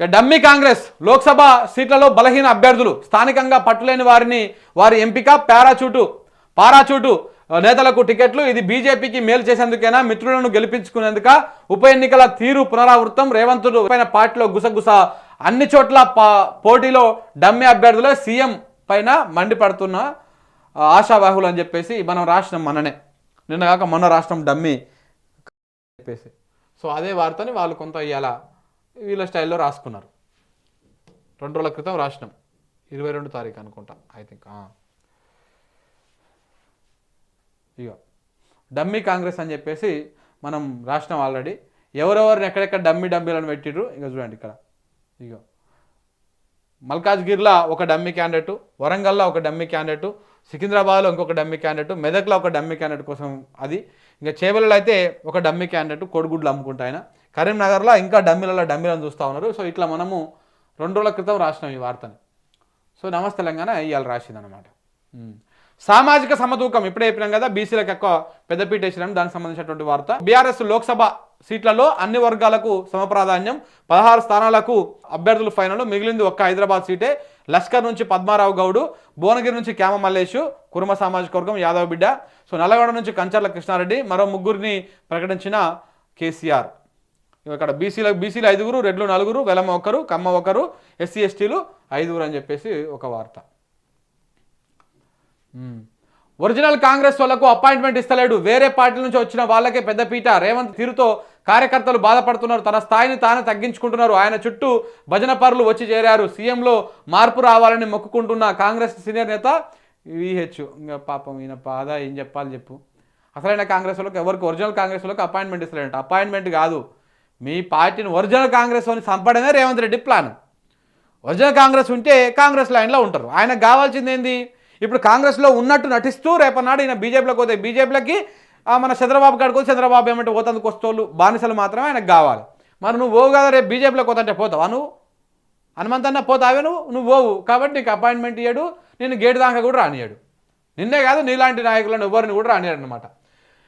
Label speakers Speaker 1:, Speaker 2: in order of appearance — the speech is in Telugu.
Speaker 1: ఇక డమ్మీ కాంగ్రెస్ లోక్సభ సీట్లలో బలహీన అభ్యర్థులు స్థానికంగా పట్టులేని వారిని వారి ఎంపిక పారాచూటు పారాచూటు నేతలకు టికెట్లు ఇది బీజేపీకి మేలు చేసేందుకైనా మిత్రులను గెలిపించుకునేందుక ఉప ఎన్నికల తీరు పునరావృతం. రేవంతుడు పైన పార్టీలో గుసగుస అన్ని చోట్ల పోటీలో డమ్మి అభ్యర్థులే సీఎం పైన మండిపడుతున్న ఆశావాహులు అని చెప్పేసి మనం రాష్ట్రం మననే నిన్న కాక మొన్న రాష్ట్రం డమ్మి. చెప్పేసి. సో అదే వార్తని వాళ్ళు కొంత ఇవాళ వీళ్ళ స్టైల్లో రాసుకున్నారు. రెండు రోజుల క్రితం రాసినాం. ఇరవై రెండు తారీఖు అనుకుంటా ఐ థింక్ ఇక డమ్మీ కాంగ్రెస్ అని చెప్పేసి మనం రాసినాం ఆల్రెడీ ఎవరెవరిని ఎక్కడెక్కడ డమ్మీ డమ్మీలను పెట్టిర్రు ఇక చూడండి ఇక్కడ. ఇక మల్కాజ్గిర్లో ఒక డమ్మీ క్యాండిడేట్ వరంగల్లో ఒక డమ్మీ క్యాండిడేట్ సికింద్రాబాద్లో ఇంకొక డమ్మీ క్యాండిడేట్ మెదక్లో ఒక డమ్మీ క్యాండిడేట్ కోసం అది. ఇంకా చేవలలో అయితే ఒక డమ్మీ క్యాండిడేట్ కోడిగుడ్లు అమ్ముకుంటా ఆయన. కరీంనగర్లో ఇంకా డమ్మిలలో డమ్మిలను చూస్తూ ఉన్నారు. సో ఇట్లా మనము రెండు రోజుల క్రితం రాసినాం ఈ వార్తని. సో నమస్తే తెలంగాణ ఇవాళ రాసింది అనమాట సామాజిక సమతూకం ఇప్పుడే చెప్పినాం కదా బీసీలకు ఎక్కువ పెద్దపీట వేసినాం దానికి సంబంధించినటువంటి వార్త. బీఆర్ఎస్ లోక్సభ సీట్లలో అన్ని వర్గాలకు సమప్రాధాన్యం పదహారు స్థానాలకు అభ్యర్థులు ఫైనల్. మిగిలింది ఒక్క హైదరాబాద్ సీటే. లష్కర్ నుంచి పద్మారావు గౌడు భువనగిరి నుంచి క్యామ మల్లేషు కుర్మ సామాజిక వర్గం యాదవ్ బిడ్డ. సో నల్లగొండ నుంచి కంచర్ల కృష్ణారెడ్డి మరో ముగ్గురిని ప్రకటించిన కేసీఆర్. ఇక్కడ బీసీల బీసీలు ఐదుగురు రెడ్లు నలుగురు వెలమ ఒకరు కమ్మ ఒకరు ఎస్సీ ఎస్టీలు ఐదుగురు అని చెప్పేసి ఒక వార్త. ఒరిజినల్ కాంగ్రెస్ వాళ్ళకు అపాయింట్మెంట్ ఇస్తలేడు. వేరే పార్టీ నుంచి వచ్చిన వాళ్ళకే పెద్దపీట రేవంత్ తీరుతో కార్యకర్తలు బాధపడుతున్నారు. తన స్థాయిని తానే తగ్గించుకుంటున్నారు. ఆయన చుట్టూ భజన పరులు వచ్చి చేరారు. సీఎంలో మార్పు రావాలని మొక్కుకుంటున్న కాంగ్రెస్ సీనియర్ నేత విహెచ్ ఇంకా పాపం ఈయన బాధ ఏం చెప్పాలి చెప్పు. అసలైన కాంగ్రెస్ వాళ్ళకి ఎవరికి ఒరిజినల్ కాంగ్రెస్ వాళ్ళకి అపాయింట్మెంట్ ఇస్తలేడంట. అపాయింట్మెంట్ కాదు. మీ పార్టీని ఒరిజినల్ కాంగ్రెస్ అని చంపడమే Revanth Reddy plan. Original Congress ఉంటే కాంగ్రెస్ లైన్లో ఉంటారు. ఆయనకు కావాల్సింది ఏంది? ఇప్పుడు కాంగ్రెస్లో ఉన్నట్టు నటిస్తూ రేపన్నాడు ఈయన బీజేపీలోకి పోతే బీజేపీలకి మన చంద్రబాబు కాడికి పోతే చంద్రబాబు ఏమంటే పోతందుకు వస్తోళ్ళు బానిసలు మాత్రమే ఆయనకు కావాలి. మరి నువ్వు పోవు కదా రేపు బీజేపీలోకి పోతుంటే పోతావా నువ్వు? హనుమంతన్న పోతావే నువ్వు? నువ్వు పోవు. కాబట్టి నీకు అపాయింట్మెంట్ ఇయ్యాడు నేను గేటు దాకా కూడా రానియాడు నిన్నే కాదు నీలాంటి నాయకులను ఎవరిని కూడా రానియాడు అనమాట